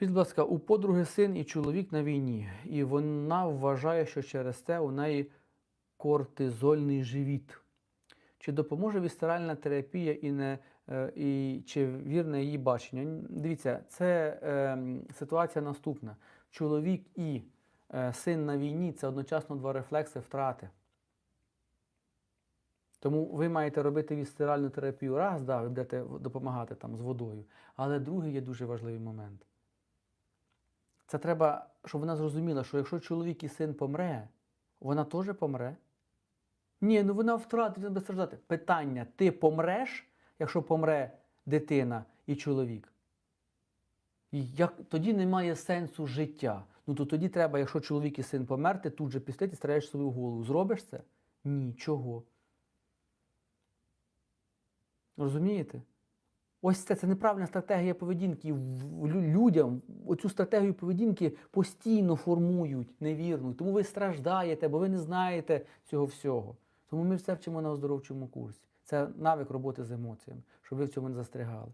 Скажіть, будь ласка, у подруги син і чоловік на війні, і вона вважає, що через це у неї кортизольний живіт. Чи допоможе вістеральна терапія і, не, е, і чи вірне її бачення? Дивіться, це е, ситуація наступна. Чоловік і е, син на війні це одночасно два рефлекси втрати. Тому ви маєте робити вісцеральну терапію раз, да, ви будете допомагати там з водою. Але другий є дуже важливий момент. Це треба, щоб вона зрозуміла, що якщо чоловік і син помре, вона теж помре. Ні, ну вона втратить, вона буде страждати. Питання: ти помреш, якщо помре дитина і чоловік? Як, тоді немає сенсу життя. Ну то тоді треба, якщо чоловік і син помер, ти тут же після ти стріляєш свою голову. Зробиш це? Ні, чого. Розумієте? Ось це, це неправильна стратегія поведінки. Людям оцю стратегію поведінки постійно формують невірну. Тому ви страждаєте, бо ви не знаєте цього всього. Тому ми все вчимо на оздоровчому курсі. Це навик роботи з емоціями, щоб ви в цьому не застрягали.